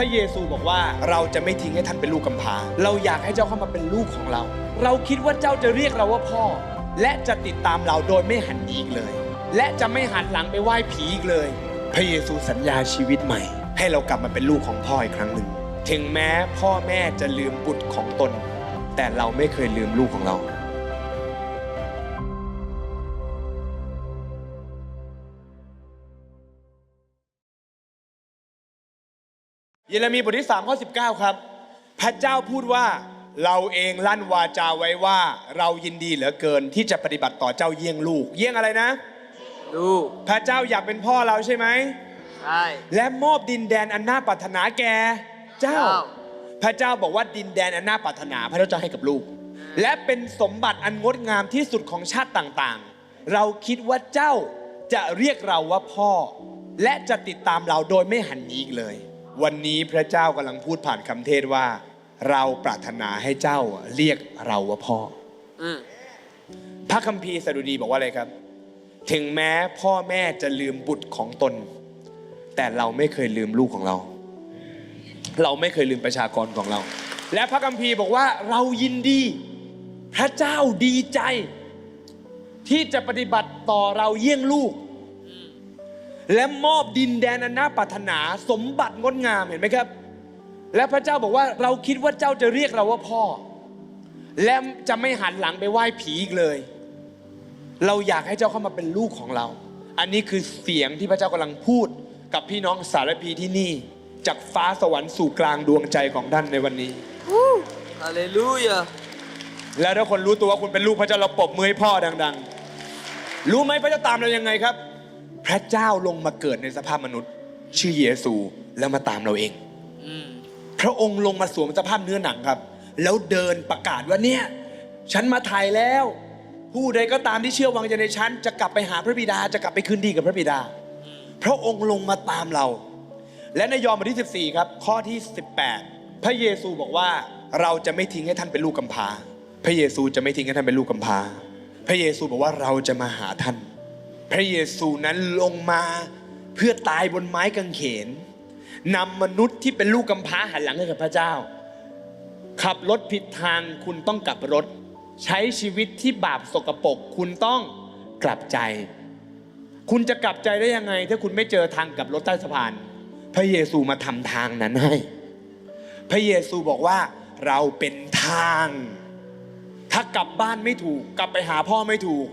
ระเยซูบอกว่าเราจะไม่ทิ้งให้ท่านเป็นลูกกำพร้าเราอยากให้เจ้าเข้ามาเป็นลูกของเรา เราคิดว่าเจ้าจะเรียกเราว่าพ่อ และจะติดตามเราโดยไม่หันหนีอีกเลย และจะไม่หันหลังไปไหว้ผีอีกเลย พระเยซูสัญญาชีวิตใหม่ ให้เรากลับมาเป็นลูกของพ่ออีกครั้งหนึ่งถึงแม้พ่อแม่จะลืมบุตรของตน แต่เราไม่เคยลืมลูกของเรา เยเรมีบทที่3ข้อ19 ครับ พระเจ้าพูดว่าเราเองลั่นวาจาไว้ว่าเรายินดีเหลือเกินที่จะปฏิบัติต่อเจ้าเยี่ยงลูก เยี่ยงอะไรนะ ลูก พระเจ้าอยากเป็นพ่อเราใช่ไหมใช่และมอบดินแดนอันน่าปรารถนาแก่เจ้าเจ้าพระเจ้าบอกว่าดินแดนอันน่าปรารถนา พระเจ้าจะให้กับลูก และเป็นสมบัติอันงดงามที่สุดของชาติต่างๆ เราคิดว่าเจ้าจะเรียกเราว่าพ่อ และจะติดตามเราโดยไม่หันหนีอีกเลย วันนี้พระเจ้ากำลังพูดผ่านคำเทศว่า เราปรารถนาให้เจ้าเรียกเราว่าพ่ออืมพระคัมภีร์สดุดีบอกว่าอะไรครับ ถึงแม้พ่อแม่จะลืมบุตรของตน แต่เราไม่เคยลืมลูกของเรา เราไม่เคยลืมประชากรของเรา และพระคัมภีร์บอกว่าเรายินดี พระเจ้าดีใจ ที่จะปฏิบัติต่อเราเยี่ยงลูก และมอบดินแดนอันน่าปรารถนาสมบัติงดงามเห็นไหมครับ และพระเจ้าบอกว่าเราคิดว่าเจ้าจะเรียกเราว่าพ่อ และจะไม่หันหลังไปไหว้ผีอีกเลย เราอยากให้เจ้าเข้ามาเป็นลูกของเรา อันนี้คือเสียงที่พระเจ้ากำลังพูดกับพี่น้องสารพีที่นี่จากฟ้าสวรรค์สู่กลางดวงใจของท่านในวันนี้ฮาเลลูยาแล้วถ้าคนรู้ตัวว่าคุณเป็นลูกพระเจ้าเราปรบมือให้พ่อดัง ๆ รู้ไหมพระเจ้าตามเรายังไงครับพ ระเจ้าลงมาเกิดในสภาพมนุษย์ ชื่อเยซูแล้วมาตามเราเองอืมพระองค์ลงมาสวมสภาพเนื้อหนังครับ แล้วเดินประกาศว่าเนี่ย ฉันมาไทยแล้ว ผู้ใดก็ตามที่เชื่อวางใจในฉันจะกลับไปหาพระบิดาจะกลับไปคืนดีกับพระบิดา พระองค์ลงมาตามเรา และในยอห์นบทที่ 14 ครับ ข้อที่ 18 พระเยซูบอกว่าเราจะไม่ทิ้งให้ท่านเป็นลูกกำพร้าพระเยซูจะไม่ทิ้งให้ท่านเป็นลูกกำพร้าพระเยซูบอกว่าเราจะมาหาท่าน พระเยซูนั้นลงมาเพื่อตายบนไม้กางเขนนำมนุษย์ที่เป็นลูกกำพร้าหันหลังให้กับพระเจ้า ขับรถผิดทางคุณต้องกลับรถ ใช้ชีวิตที่บาปสกปรกคุณต้องกลับใจ คุณจะกลับใจได้ยังไง ถ้าคุณไม่เจอทางกลับรถใต้สะพาน พระเยซูมาทำทางนั้นให้ พระเยซูบอกว่าเราเป็นทาง ถ้ากลับบ้านไม่ถูก กลับไปหาพ่อไม่ถูก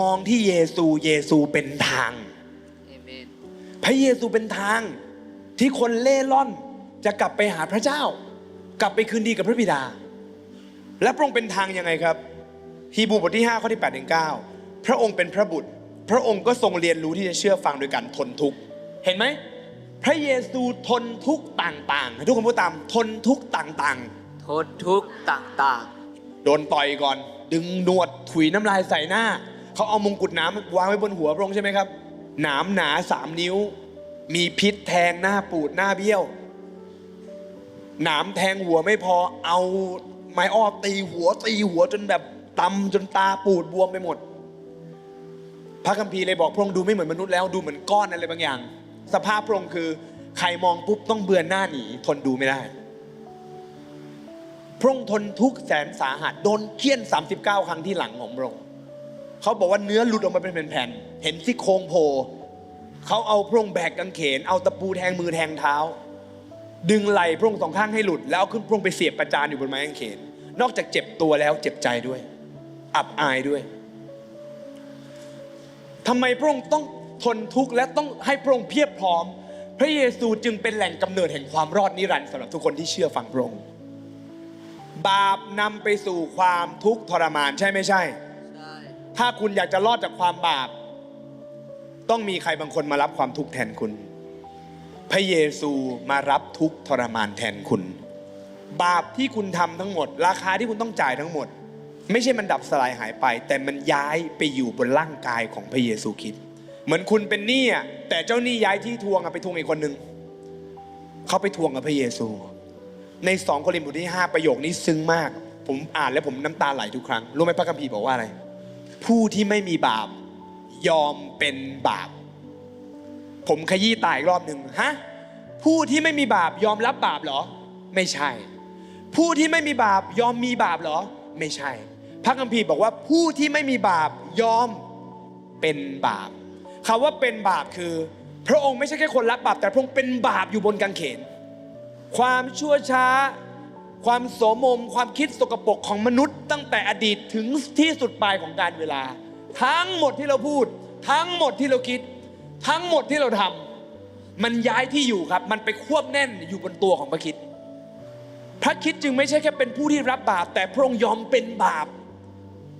มองที่เยซูเยซูเป็นทางเอเมนพระเยซูเป็นทางที่คนเล่ร่อนจะกลับไปหาพระเจ้า กลับไปคืนดีกับพระบิดา และพระองค์เป็นทางยังไงครับฮีบรูบทที่5ข้อที่8ถึง9พระองค์เป็นพระบุตร พระองค์ก็ทรงเรียนรู้ที่จะเชื่อฟังโดยการทนทุกข์เห็นไหมพระเยซูทนทุกข์ต่างๆให้ทุกคนพูดตามทนทุกข์ต่างโทษทุกข์ต่างๆ โดนต่อยก่อน ดึงหนวดถุยน้ำลายใส่หน้า เขาเอามงกุฎน้ำวางไว้บนหัวพระองค์ใช่ไหมครับ หนามหนาสามนิ้ว มีพิษแทงหน้าปูดหน้าเบี้ยว หนามแทงหัวไม่พอเอาไม้อ้อตีหัวตีหัวจนแบบตำจนตาปูดบวมไปหมด พระคัมภีร์เลยบอกพระองค์ดูไม่เหมือนมนุษย์แล้วดูเหมือนก้อนอะไรบางอย่าง สภาพพระองค์คือ ใครมองปุ๊บต้องเบือนหน้าหนีทนดูไม่ได้พระองค์ทนทุกแสนสาหัสโดนเคี่ยน 39 ครั้งที่หลังของพระองค์ เขาบอกว่าเนื้อหลุดออกมาเป็นแผ่นๆเห็นซี่โครงโผล่เขาเอาพระองค์แบกกางเขน เอาตะปูแทงมือแทงเท้า ดึงไหล่พระองค์สองข้างให้หลุด แล้วเอาขึ้นพระองค์ไปเสียบประจานอยู่บนไม้กางเขน นอกจากเจ็บตัวแล้วเจ็บใจด้วย อับอายด้วยทำไมพระองค์ต้องทนทุกข์และต้องให้พระองค์เพียบพร้อม พระเยซูจึงเป็นแหล่งกำเนิดแห่งความรอดนิรันดร์สำหรับทุกคนที่เชื่อฟังพระองค์บาปนำไปสู่ความทุกข์ทรมานใช่ไม่ใช่ ถ้าคุณอยากจะรอดจากความบาป ต้องมีใครบางคนมารับความทุกข์แทนคุณ พระเยซูมารับทุกทรมานแทนคุณ บาปที่คุณทำทั้งหมด ราคาที่คุณต้องจ่ายทั้งหมด ไม่ใช่มันดับสลายหายไป แต่มันย้ายไปอยู่บนร่างกายของพระเยซูคริสต์เหมือนคุณเป็นหนี้อะแต่เจ้าหนี้ย้ายที่ทวงอะไปทวงอีกคนนึงเขาไปทวงกับพระเยซู ในสองโครินธ์บทที่ 5 ประโยคนี้ซึ้งมาก ผมอ่านแล้วผมน้ำตาไหลทุกครั้ง รู้ไหมพระคัมภีร์บอกว่าอะไร ผู้ที่ไม่มีบาป ยอมเป็นบาป ผมขยี้ตายอีกรอบหนึ่งฮะผู้ที่ไม่มีบาปยอมรับบาปเหรอ ไม่ใช่ ผู้ที่ไม่มีบาปยอมมีบาปเหรอ ไม่ใช่ พระคัมภีร์บอกว่าผู้ที่ไม่มีบาปยอมเป็นบาปคำว่าเป็นบาปคือ พระองค์ไม่ใช่แค่คนรับบาปแต่พระองค์เป็นบาปอยู่บนกางเขน ความชั่วช้า ความโสมม ความคิดสกปรกของมนุษย์ ตั้งแต่อดีตถึงที่สุดปลายของการเวลา ทั้งหมดที่เราพูด ทั้งหมดที่เราคิด ทั้งหมดที่เราทำมันย้ายที่อยู่ครับ มันไปควบแน่นอยู่บนตัวของพระคิด พระคิดจึงไม่ใช่แค่เป็นผู้ที่รับบาป แต่พระองค์ยอมเป็นบาป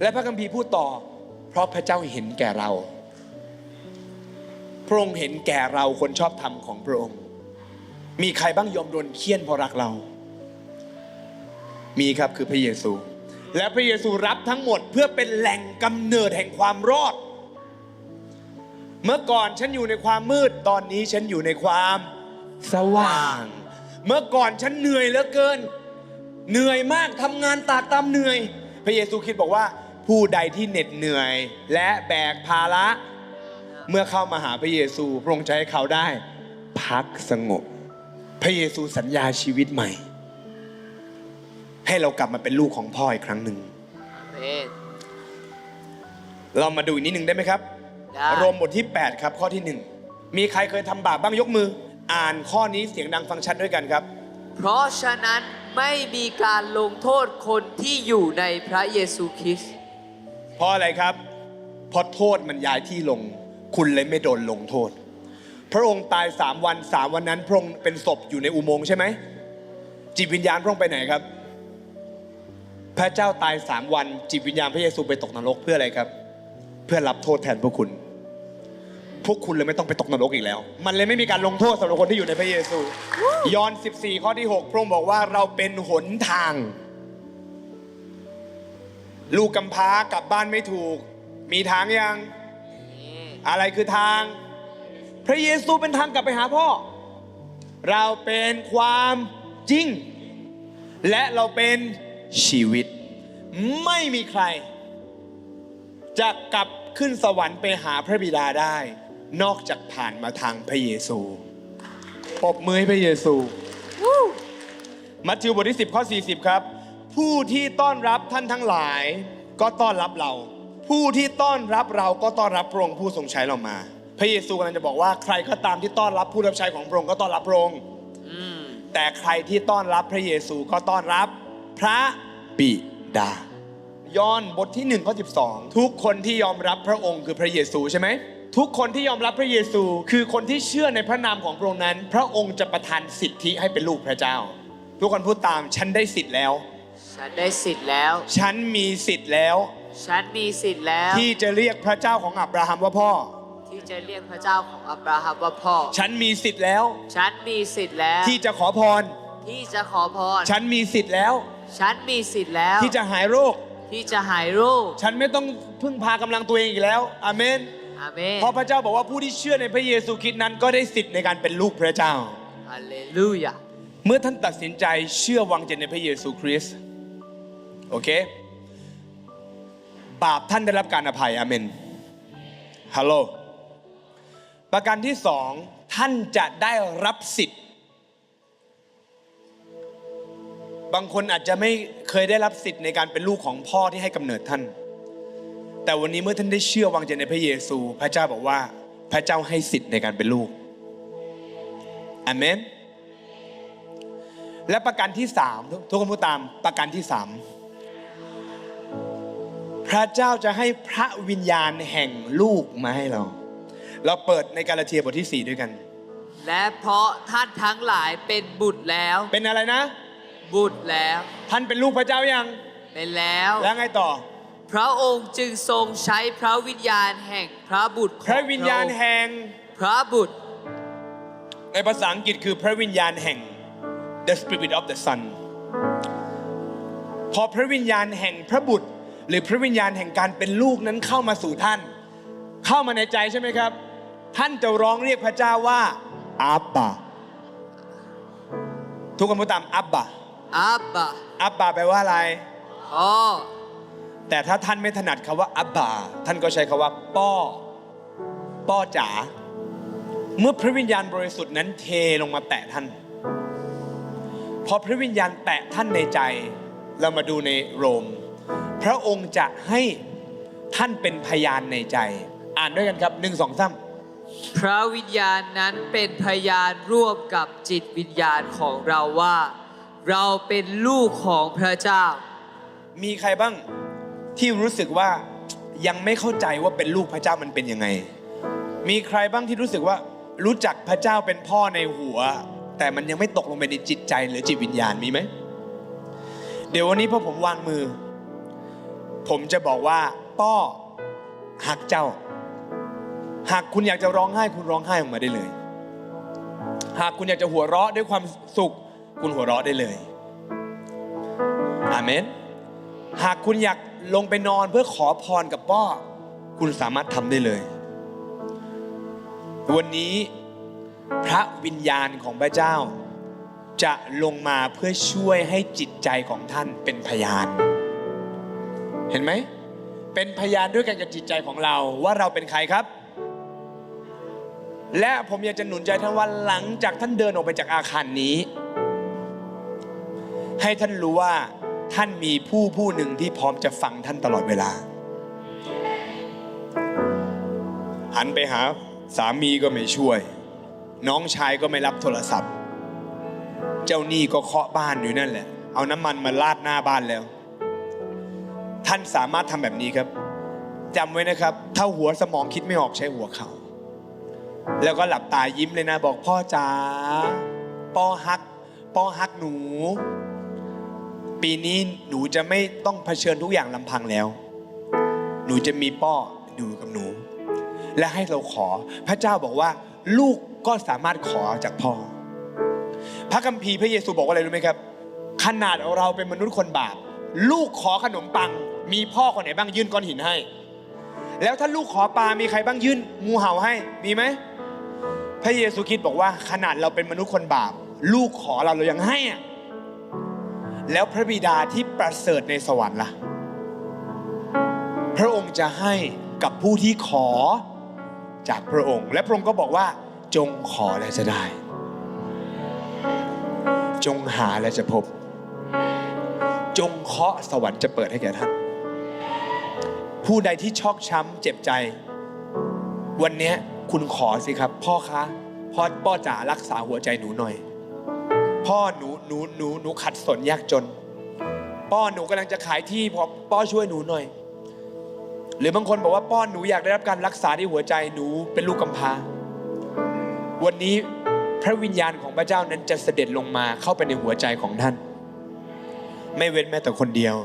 และพระคัมภีร์พูดต่อ เพราะพระเจ้าเห็นแก่เรา พระองค์เห็นแก่เราคนชอบธรรมของพระองค์ มีใครบ้างยอมโดนเคี่ยนเพราะรักเรา มีครับคือพระเยซู และพระเยซูรับทั้งหมดเพื่อเป็นแหล่งกำเนิดแห่งความรอด เมื่อก่อนฉันอยู่ในความมืดตอนนี้ฉันอยู่ในความสว่าง เมื่อก่อนฉันเหนื่อยเหลือเกิน เหนื่อยมากทำงานตากตำเหนื่อย พระเยซูคิดบอกว่าผู้ใดที่เหน็ดเหนื่อย และแบกภาระเมื่อเข้ามาหาพระเยซูพระองค์จะให้เขาได้ พักสงบ พระเยซูสัญญาชีวิตใหม่ ให้เรากลับมาเป็นลูกของพ่ออีกครั้งหนึ่งเมนเรามาดูอีกนิดหนึ่งได้ไหมครับ ได้ โรมบทที่ 8 ครับ ข้อที่ 1 มีใครเคยทำบาปบ้างยกมือ อ่านข้อนี้เสียงดังฟังชัดด้วยกันครับ เพราะฉะนั้นไม่มีการลงโทษคนที่อยู่ในพระเยซูคริสต์เพราะอะไรครับ เพราะโทษมันย้ายที่ลง คุณเลยไม่โดนลงโทษ พระองค์ตายสามวันสามวันนั้นพระองค์เป็นศพอยู่ในอุโมงค์ใช่ไหมจิตวิญญาณพระองค์ไปไหนครับ พระเจ้าตายสามวัน จิตวิญญาณพระเยซูไปตกนรกเพื่ออะไรครับ เพื่อรับโทษแทนพวกคุณ พวกคุณเลยไม่ต้องไปตกนรกอีกแล้ว มันเลยไม่มีการลงโทษสำหรับคนที่อยู่ในพระเยซู ยอห์น14 ข้อที่ 6 พระองค์บอกว่าเราเป็นหนทาง ลูกกำพร้ากลับบ้านไม่ถูก มีทางยัง อะไรคือทาง พระเยซูเป็นทางกลับไปหาพ่อ เราเป็นความจริง และเราเป็น ชีวิต ไม่มีใคร จะกลับขึ้นสวรรค์ไปหาพระบิดาได้ นอกจากผ่านมาทางพระเยซูปบมือให้พระเยซูมัทธิวบทที่ 10 ข้อ 40 ครับ ผู้ที่ต้อนรับท่านทั้งหลาย ก็ต้อนรับเรา ผู้ที่ต้อนรับเราก็ต้อนรับพระองค์ผู้ทรงใช้เรามา พระเยซูกำลังจะบอกว่าใครก็ตามที่ต้อนรับผู้รับใช้ของพระองค์ก็ต้อนรับพระองค์แต่ใครที่ต้อนรับพระเยซูก็ต้อนรับ พระบิดา ยอห์นบทที่1ข้อ12 ทุกคนที่ยอมรับพระองค์คือพระเยซูใช่ไหมทุกคนที่ยอมรับพระเยซู คือคนที่เชื่อในพระนามของพระองค์นั้น พระองค์จะประทานสิทธิให้เป็นลูกพระเจ้า ทุกคนพูดตามฉันได้สิทธิ์แล้ว ฉันได้สิทธิ์แล้ว ฉันมีสิทธิ์แล้ว ฉันมีสิทธิ์แล้ว ที่จะเรียกพระเจ้าของอับราฮัมว่าพ่อ ที่จะเรียกพระเจ้าของอับราฮัมว่าพ่อ ฉันมีสิทธิ์แล้ว ฉันมีสิทธิ์แล้ว ที่จะขอพร ที่จะขอพร ฉันมีสิทธิ์แล้ว ฉันมีสิทธิ์แล้ว ที่จะหายโรค ที่จะหายโรค ฉันไม่ต้องพึ่งพากำลังตัวเองอีกแล้วอาเมนอาเมนเพราะพระเจ้าบอกว่าผู้ที่เชื่อในพระเยซูคริสต์นั้นก็ได้สิทธิ์ในการเป็นลูกพระเจ้าฮาเลลูยาเมื่อท่านตัดสินใจเชื่อวางใจในพระเยซูคริสต์โอเคบาปท่านได้รับการอภัยอาเมนฮัลโหลประการที่สองท่านจะได้รับสิทธิ์ บางคนอาจจะไม่เคยได้รับสิทธิ์ในการเป็นลูกของพ่อที่ให้กำเนิดท่าน แต่วันนี้เมื่อท่านได้เชื่อวางใจในพระเยซู พระเจ้าบอกว่าพระเจ้าให้สิทธิ์ในการเป็นลูกอาเมน และประการที่สามทุกทุกคนพูดตามประการที่สามพระเจ้าจะให้พระวิญญาณแห่งลูกมาให้เรา เราเปิดในกาลาเทียบทที่ 4 ด้วยกัน และเพราะท่านทั้งหลายเป็นบุตรแล้ว เป็นอะไรนะ บุตรแล้ว ท่านเป็นลูกพระเจ้ายัง เป็นแล้ว แล้วไงต่อ พระองค์จึงทรงใช้พระวิญญาณแห่งพระบุตรของพระวิญญาณพระองค์แห่งพระบุตร ในภาษาอังกฤษคือพระวิญญาณแห่ง the spirit of the son พอพระวิญญาณแห่งพระบุตร หรือพระวิญญาณแห่งการเป็นลูกนั้นเข้ามาสู่ท่าน เข้ามาในใจใช่ไหมครับ ท่านจะร้องเรียกพระเจ้าว่าอับบาทุกคนพูดตามอับบา อับบาอับบาแปลว่าอะไรพ่อแต่ถ้าท่านไม่ถนัดคำว่าอับบา ท่านก็ใช้คำว่า ป้อ ป้อจ๋า เมื่อพระวิญญาณบริสุทธิ์นั้นเทลงมาแตะท่าน พอพระวิญญาณแตะท่านในใจ เรามาดูในโรม พระองค์จะให้ท่านเป็นพยานในใจ อ่านด้วยกันครับหนึ่งสองสามพระวิญญาณนั้นเป็นพยานร่วมกับจิตวิญญาณของเราว่า เราเป็นลูกของพระเจ้า มีใครบ้างที่รู้สึกว่ายังไม่เข้าใจว่าเป็นลูกพระเจ้ามันเป็นยังไง มีใครบ้างที่รู้สึกว่ารู้จักพระเจ้าเป็นพ่อในหัว แต่มันยังไม่ตกลงไปในจิตใจหรือจิตวิญญาณมีไหม เดี๋ยววันนี้พอผมวางมือ ผมจะบอกว่าป้อหักเจ้า หากคุณอยากจะร้องไห้คุณร้องไห้ออกมาได้เลย หากคุณอยากจะหัวเราะด้วยความสุข คุณหัวเราะได้เลย อาเมน หากคุณอยากลงไปนอนเพื่อขอพรกับป้อคุณสามารถทำได้เลย วันนี้พระวิญญาณของพระเจ้า จะลงมาเพื่อช่วยให้จิตใจของท่านเป็นพยาน เห็นไหม เป็นพยานด้วยกันกับจิตใจของเราว่าเราเป็นใครครับและผมอยากจะหนุนใจท่านว่าหลังจากท่านเดินออกไปจากอาคารนี้ ให้ท่านรู้ว่าท่านมีผู้ผู้หนึ่งที่พร้อมจะฟังท่านตลอดเวลาหันไปหาสามีก็ไม่ช่วย น้องชายก็ไม่รับโทรศัพท์ เจ้าหนี้ก็เคาะบ้านอยู่นั่นแหละ เอาน้ำมันมาลาดหน้าบ้านแล้ว ท่านสามารถทำแบบนี้ครับจำไว้นะครับ ถ้าหัวสมองคิดไม่ออกใช้หัวเขาแล้วก็หลับตายิ้มเลยนะ บอกพ่อจ๋าป้อฮักป้อฮักหนู ปีนี้หนูจะไม่ต้องเผชิญทุกอย่างลำพังแล้ว หนูจะมีป้ออยู่กับหนู และให้เราขอ พระเจ้าบอกว่า ลูกก็สามารถขอจากพ่อ พระคัมภีร์พระเยซูบอกว่าอะไรรู้ไหมครับ ขนาดเราเป็นมนุษย์คนบาป ลูกขอขนมปัง มีพ่อคนไหนบ้างยื่นก้อนหินให้ แล้วถ้าลูกขอปลา มีใครบ้างยื่นงูเห่าให้ มีไหม พระเยซูคิดบอกว่า ขนาดเราเป็นมนุษย์คนบาป ลูกขอเราเรายังให้อะ แล้วพระบิดาที่ประเสริฐในสวรรค์ล่ะ พระองค์จะให้กับผู้ที่ขอจากพระองค์ และพระองค์ก็บอกว่า จงขอและจะได้ จงหาและจะพบ จงเคาะสวรรค์จะเปิดให้แก่ท่าน ผู้ใดที่ชอกช้ำเจ็บใจ วันนี้คุณขอสิครับ พ่อคะพ่อป้อจ๋ารักษาหัวใจหนูหน่อย พ่อหนูหนูหนูหนูขัดสนยากจน ป้อหนูกำลังจะขายที่พอป้อช่วยหนูหน่อย หรือบางคนบอกว่าป้อหนูอยากได้รับการรักษาที่หัวใจหนูเป็นลูกกำพร้า วันนี้พระวิญญาณของพระเจ้านั้นจะเสด็จลงมาเข้าไปในหัวใจของท่าน ไม่เว้นแม้แต่คนเดียว